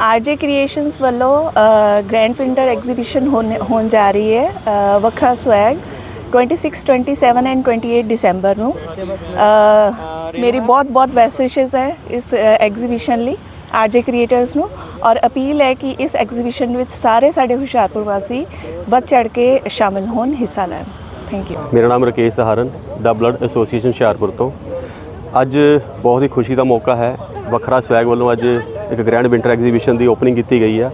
ਆਰਜੇ creations ਵੱਲੋਂ grand winter exhibition ਹੋਣ ਜਾ ਰਹੀ ਹੈ ਵੱਖਰਾ ਸਵੈਗ 26 27 ਐਂਡ 28 ਦਸੰਬਰ ਨੂੰ। ਮੇਰੀ ਬਹੁਤ ਬਹੁਤ ਬੈਸਟ ਵਿਸ਼ੇਸ ਹੈ ਇਸ ਐਗਜ਼ੀਬਿਸ਼ਨ ਲਈ, ਆਰਜੇ ਕ੍ਰੀਏਟਰਸ ਨੂੰ। ਔਰ ਅਪੀਲ ਹੈ ਕਿ ਇਸ ਐਗਜ਼ੀਬਿਸ਼ਨ ਵਿੱਚ ਸਾਰੇ ਸਾਡੇ ਹੁਸ਼ਿਆਰਪੁਰ ਵਾਸੀ ਵੱਧ ਚੜ ਕੇ ਸ਼ਾਮਿਲ ਹੋਣ, ਹਿੱਸਾ ਲੈਣ। ਥੈਂਕ ਯੂ ਮੇਰਾ ਨਾਮ Rakesh Saharan, the blood association Hoshiarpur ਤੋਂ। ਅੱਜ ਬਹੁਤ ਹੀ ਖੁਸ਼ੀ ਦਾ ਮੌਕਾ ਹੈ ਵੱਖਰਾ ਸਵੈਗ ਵੱਲੋਂ ਅੱਜ ਇੱਕ ਗ੍ਰੈਂਡ ਵਿੰਟਰ ਐਗਜ਼ੀਬਿਸ਼ਨ ਦੀ ਓਪਨਿੰਗ ਕੀਤੀ ਗਈ ਹੈ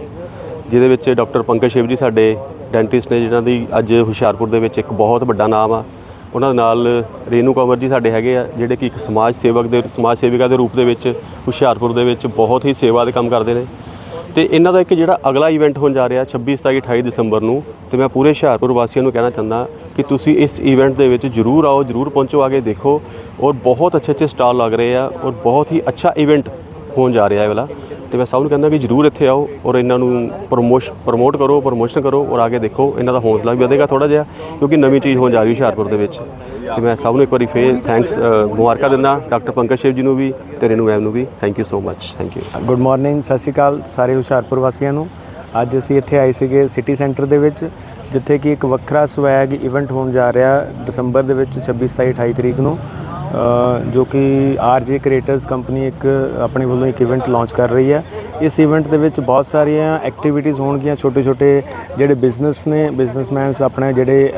ਜਿਹਦੇ ਵਿੱਚ ਡਾਕਟਰ ਪੰਕਜ ਸ਼ੇਵ ਜੀ ਸਾਡੇ ਡੈਂਟਿਸਟ ਨੇ, ਜਿਨ੍ਹਾਂ ਦੀ ਅੱਜ ਹੁਸ਼ਿਆਰਪੁਰ ਦੇ ਵਿੱਚ ਇੱਕ ਬਹੁਤ ਵੱਡਾ ਨਾਮ ਆ। ਉਹਨਾਂ ਦੇ ਨਾਲ ਰੇਨੂ ਕੰਵਰ ਜੀ ਸਾਡੇ ਹੈਗੇ ਆ, ਜਿਹੜੇ ਕਿ ਇੱਕ ਸਮਾਜ ਸੇਵਕ ਦੇ, ਸਮਾਜ ਸੇਵਿਕਾ ਦੇ ਰੂਪ ਦੇ ਵਿੱਚ ਹੁਸ਼ਿਆਰਪੁਰ ਦੇ ਵਿੱਚ ਬਹੁਤ ਹੀ ਸੇਵਾ ਦੇ ਕੰਮ ਕਰਦੇ ਨੇ। ਤੇ ਇਹਨਾਂ ਦਾ ਇੱਕ ਜਿਹੜਾ ਅਗਲਾ ਇਵੈਂਟ ਹੋਣ ਜਾ ਰਿਹਾ 26 27 28 ਦਸੰਬਰ ਨੂੰ, ਤੇ ਮੈਂ ਪੂਰੇ ਹੁਸ਼ਿਆਰਪੁਰ ਵਾਸੀਆਂ ਨੂੰ ਕਹਿਣਾ ਚਾਹੁੰਦਾ ਕਿ ਤੁਸੀਂ ਇਸ ਇਵੈਂਟ ਦੇ ਵਿੱਚ ਜਰੂਰ ਆਓ, ਜਰੂਰ ਪਹੁੰਚੋ, ਆ ਕੇ ਦੇਖੋ ਔਰ ਬਹੁਤ ਅੱਛੇ ਅੱਛੇ ਸਟਾਲ ਲੱਗ ਰਹੇ ਆ ਔਰ ਬਹੁਤ ਹੀ ਅੱਛਾ ਇਵੈਂਟ ਹੋਣ ਜਾ ਰਿਹਾ ਹੈ ਵਾਲਾ। ਤੇ ਮੈਂ ਸਭ ਨੂੰ ਕਹਿੰਦਾ ਕਿ ਜਰੂਰ ਇੱਥੇ ਆਓ ਔਰ ਇਹਨਾਂ ਨੂੰ ਪ੍ਰਮੋਸ਼, ਪ੍ਰਮੋਟ ਕਰੋ, ਪ੍ਰਮੋਸ਼ਨ ਕਰੋ ਔਰ ਆ ਕੇ ਦੇਖੋ, ਇਹਨਾਂ ਦਾ ਹੌਸਲਾ ਵੀ ਵਧੇਗਾ ਥੋੜਾ ਜਿਹਾ, ਕਿਉਂਕਿ ਨਵੀਂ ਚੀਜ਼ ਹੋਣ ਜਾ ਰਹੀ ਹੁਸ਼ਿਆਰਪੁਰ ਦੇ ਵਿੱਚ। ਤੇ ਮੈਂ ਸਭ ਨੂੰ ਇੱਕ ਵਾਰੀ ਫੇਰ ਥੈਂਕਸ ਮੁਬਾਰਕਾਂ ਦਿੰਦਾ, ਡਾਕਟਰ ਪੰਕਜ ਸ਼ੇਵ ਜੀ ਨੂੰ ਵੀ ਤੇ ਰੇਨੂ ਮੈਮ ਨੂੰ ਵੀ। Thank you so much thank you good morning Sat Shri Akal ਸਾਰੇ ਹੁਸ਼ਿਆਰਪੁਰ ਵਾਸੀਆਂ ਨੂੰ। ਅੱਜ ਅਸੀਂ ਇੱਥੇ ਆਏ ਸੀਗੇ ਸਿਟੀ ਸੈਂਟਰ ਦੇ ਵਿੱਚ ਜਿੱਥੇ ਕਿ ਇੱਕ ਵੱਖਰਾ ਸਵੈਗ ਇਵੈਂਟ ਹੋਣ ਜਾ ਰਿਹਾ ਦਸੰਬਰ ਦੇ ਵਿੱਚ 26 27 28 ਤਰੀਕ ਨੂੰ ਜੋ ਕਿ ਆਰਜੇ ਕ੍ਰੀਏਟਰਸ ਕੰਪਨੀ ਇੱਕ ਆਪਣੇ ਵੱਲੋਂ ਇੱਕ ਇਵੈਂਟ ਲਾਂਚ ਕਰ ਰਹੀ ਹੈ। ਇਸ ਇਵੈਂਟ ਦੇ ਵਿੱਚ ਬਹੁਤ ਸਾਰੀਆਂ ਐਕਟੀਵਿਟੀਜ਼ ਹੋਣਗੀਆਂ ਛੋਟੇ ਛੋਟੇ ਜਿਹੜੇ ਬਿਜ਼ਨਸ ਨੇ ਬਿਜ਼ਨਸਮੈਨਸ ਆਪਣੇ ਜਿਹੜੇ